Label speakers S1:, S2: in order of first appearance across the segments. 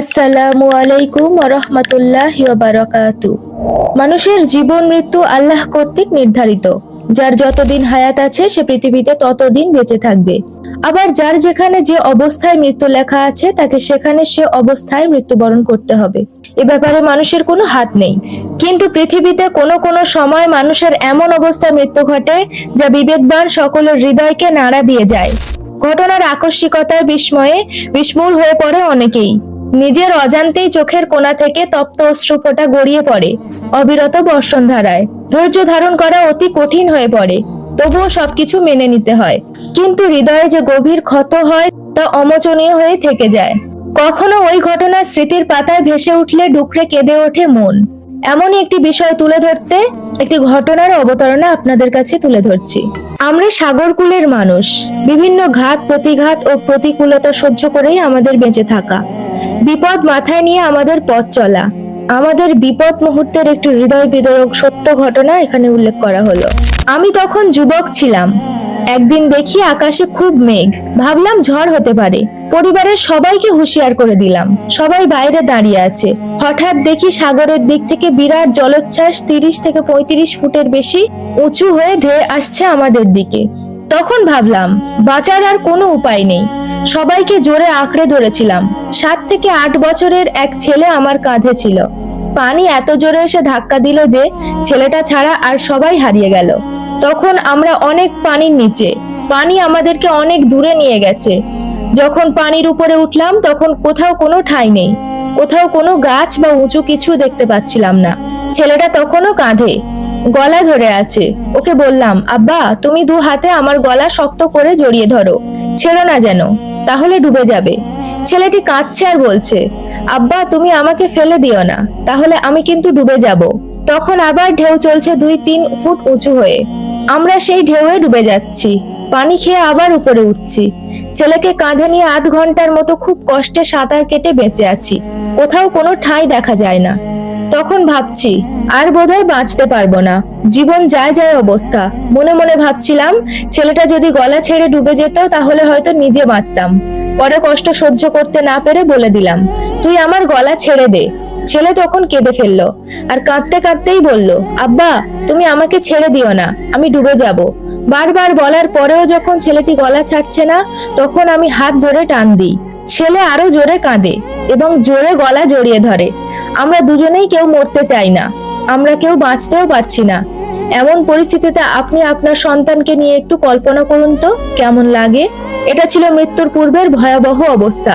S1: আসসালামু আলাইকুম রহমতুল্লাহ বারাকাতু। মানুষের জীবন, মৃত্যু আল্লাহ কর্তৃক নির্ধারিত। যার যতদিন হায়াত আছে, সে পৃথিবীতে ততদিন বেঁচে থাকবে। আবার যার যেখানে যে অবস্থায় মৃত্যু লেখা আছে, তাকে সেখানে সে অবস্থায় মৃত্যুবরণ করতে হবে। এ ব্যাপারে মানুষের কোনো হাত নেই। কিন্তু পৃথিবীতে কোনো কোনো সময় মানুষের এমন অবস্থায় মৃত্যু ঘটে, যা বিবেকবান সকলের হৃদয়কে নাড়া দিয়ে যায়। ঘটনার আকস্মিকতার বিস্ময়ে বিস্মূল হয়ে পড়ে অনেকেই। নিজের অজান্তেই চোখের কোণা থেকে তপ্ত অশ্রুফোঁটা গড়িয়ে পড়ে, অবিরত বর্ষণ ধারায় ধারণ করা অতি কঠিন হয়ে পড়ে, তবুও সবকিছু মেনে নিতে হয়। কিন্তু হৃদয়ে যে গভীর ক্ষত হয়, তা অমোচনীয় হয়ে থেকে যায়। কখনো ওই ঘটনা স্মৃতির পাতায় ভেসে উঠলে ডুকরে কেঁদে ওঠে মন। এমনই একটি বিষয় তুলে ধরতে, একটি ঘটনার অবতারণা আপনাদের কাছে তুলে ধরছি। আমরা সাগরকুলের মানুষ। বিভিন্ন ঘাত, প্রতিঘাত ও প্রতিকূলতা সহ্য করেই আমাদের বেঁচে থাকা। বিপদ মাথায় নিয়ে আমাদের পথ চলা। আমাদের বিপদ মুহূর্তের একটি হৃদয় বিদরক সত্য ঘটনা এখানে উল্লেখ করা হলো। আমি তখন যুবক ছিলাম। একদিন দেখি আকাশে খুব মেঘ। ভাবলাম ঝড় হতে পারে। পরিবারের সবাইকে হুঁশিয়ার করে দিলাম। সবাই বাইরে দাঁড়িয়ে আছে। হঠাৎ দেখি সাগরের দিক থেকে বিরাট জলোচ্ছ্বাস তিরিশ থেকে পঁয়ত্রিশ ফুটের বেশি উঁচু হয়ে ধেয়ে আসছে আমাদের দিকে। তখন ভাবলাম, বাঁচার আর কোনো উপায় নেই। সবাইকে জোরে আঁকড়ে ধরেছিলাম। সাত থেকে আট বছরের এক ছেলে আমার কাঁধে ছিল। পানি এত জোরে এসে ধাক্কা দিল যে ছেলেটা ছাড়া আর সবাই হারিয়ে গেল। তখন আমরা অনেক পানির নিচে, পানি আমাদেরকে অনেক দূরে নিয়ে গেছে। যখন পানির উপরে উঠলাম, তখন কোথাও কোনো ঠাঁই নেই। কোথাও কোনো গাছ বা উঁচু কিছু দেখতে পাচ্ছিলাম না। ছেলেটা তখনও কাঁধে, গলা ধরে আছে। ওকে বললাম, আব্বা, তুমি দু হাতে আমার গলা শক্ত করে জড়িয়ে ধরো। ছেড়ো না যেন। তাহলে ডুবে যাবে। ছেলেটি কাঁদছে আর বলছে, আব্বা, তুমি আমাকে ফেলে দিও না, তাহলে আমি কিন্তু ডুবে যাব। তখন আবার ঢেউ চলছে দুই তিন ফুট উঁচু হয়ে। আমরা সেই ঢেউয়ে ডুবে যাচ্ছি, পানি খেয়ে আবার উপরে উঠছি। ছেলেকে কাঁধে নিয়ে আধ ঘণ্টার মতো খুব কষ্টে সাঁতার কেটে বেঁচে আছি। কোথাও কোনো ঠাঁই দেখা যায় না। তখন ভাবছি, আর বোধহয় বাঁচতে পারব না। জীবন যায় যায় অবস্থা। মনে মনে ভাবছিলাম, ছেলেটা যদি গলা ছেড়ে ডুবে যেত, তাহলে হয়তো নিজে বাঁচতাম। পরে কষ্ট সহ্য করতে না পেরে বলে দিলাম, তুই আমার গলা ছেড়ে দে। ছেলে তখন কেঁদে ফেলল আর কাঁদতে কাঁদতেই বলল, আব্বা, তুমি আমাকে ছেড়ে দিও না, আমি ডুবে যাব। বারবার বলার পরেও যখন ছেলেটি গলা ছাড়ছে না, তখন আমি হাত ধরে টান দিই। ছেলে আরও জোরে কাঁদে এবং জোরে গলা জড়িয়ে ধরে। আমরা দুজনেই কেউ মরতে চাই না। আমরা কেউ বাঁচতেও পারছি না। এমন পরিস্থিতিতে আপনি আপনার সন্তানকে নিয়ে একটু কল্পনা করুন তো, কেমন লাগে? এটা ছিল মৃত্যুর পূর্বের ভয়াবহ অবস্থা।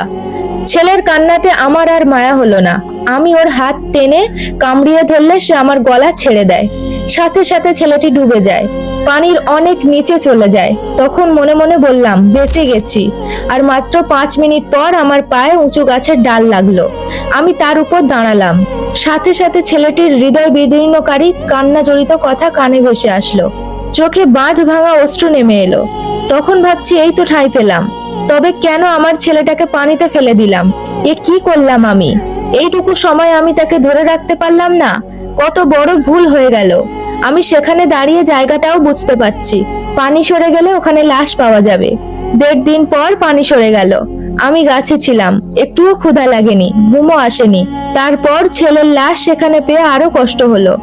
S1: ছেলের কান্নাতে আমার আর মায়া হলো না। আমি ওর হাত টেনে কামড়িয়ে ধরলে সে আমার গলা ছেড়ে দেয়। সাথে সাথে ছেলেটি ডুবে যায়। পানির অনেক নিচে চলে যায়। তখন মনে মনে বললাম, বেঁচে গেছি। আর মাত্র পাঁচ মিনিট পর আমার পায়ে উঁচু গাছের ডাল লাগল। আমি তার উপর দাঁড়ালাম। সাথে সাথে ছেলেটির হৃদয় বিদীর্ণকারী কান্না জড়িত কথা কানে ভেসে আসলো। চোখে বাঁধ ভাঙা অশ্রু নেমে এলো। তখন ভাবছি, এই তো ঠাঁই পেলাম। তবে কেন আমার ছেলেটাকে পানিতে ফেলে দিলাম? এ কি করলাম আমি? এইটুকু সময় আমি তাকে ধরে রাখতে পারলাম না? কত বড় ভুল হয়ে গেল। আমি সেখানে দাঁড়িয়ে জায়গাটাও বুঝতে পারছি। পানি সরে গেলে ওখানে লাশ পাওয়া যাবে। দেড় দিন পর পানি সরে গেল। আমি গাছে ছিলাম। একটুও ক্ষুধা লাগেনি, ঘুমও আসেনি। তারপর ছেলের লাশ সেখানে পেয়ে আরও কষ্ট হলো।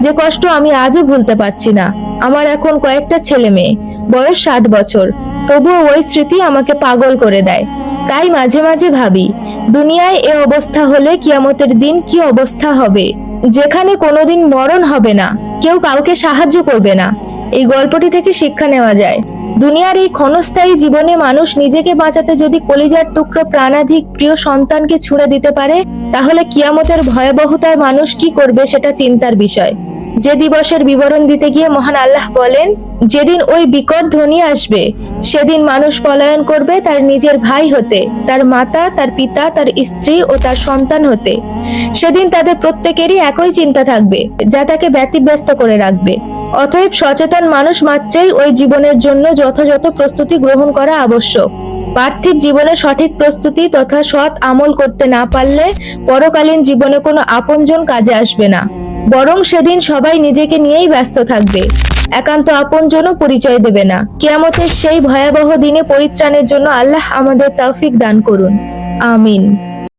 S1: যে কষ্ট আমি আজও ভুলতে পারছি না। আমার এখন কয়েকটা ছেলে মেয়ে। বয়স ষাট বছর। তবুও ওই স্মৃতি আমাকে পাগল করে দেয়। তাই মাঝে মাঝে ভাবি, দুনিয়ায় এ অবস্থা হলে কিয়ামতের দিন কি অবস্থা হবে? যেখানে কোনোদিন মরণ হবে না, কেউ কাউকে সাহায্য করবে না। এই গল্পটি থেকে শিক্ষা নেওয়া যায়। দুনিয়ার এই ক্ষণস্থায়ী জীবনে মানুষ নিজেকে বাঁচাতে যদি কলিজার টুকরো প্রাণাধিক প্রিয় সন্তানকে ছুঁড়ে দিতে পারে, তাহলে কিয়ামতের ভয়াবহতায় মানুষ কি করবে সেটা চিন্তার বিষয়। যে দিবসের বিবরণ দিতে গিয়ে মহান আল্লাহ বলেন, যেদিন ওই বিকট ধ্বনি আসবে, সেদিন মানুষ পলায়ন করবে তার নিজের ভাই হতে, তার মাতা, তার পিতা, তার স্ত্রী ও তার সন্তান হতে। সেদিন তাদের প্রত্যেকেরই একই চিন্তা থাকবে, যা তাকে ব্যতিব্যস্ত করে রাখবে। অতএব সচেতন মানুষ মাত্রেই ওই জীবনের জন্য যথাযথ প্রস্তুতি গ্রহণ করা আবশ্যক। পার্থিব জীবনে সঠিক প্রস্তুতি তথা সৎ আমল করতে না পারলে পরকালীন জীবনে কোনো আপনজন কাজে আসবে না। বরং সেদিন সবাই নিজেকে নিয়েই ব্যস্ত থাকবে। একান্ত আপন আপনজনও পরিচয় দেবে না। কেয়ামতের সেই ভয়াবহ দিনে পরিত্রাণের জন্য আল্লাহ আমাদের তৌফিক দান করুন। আমিন।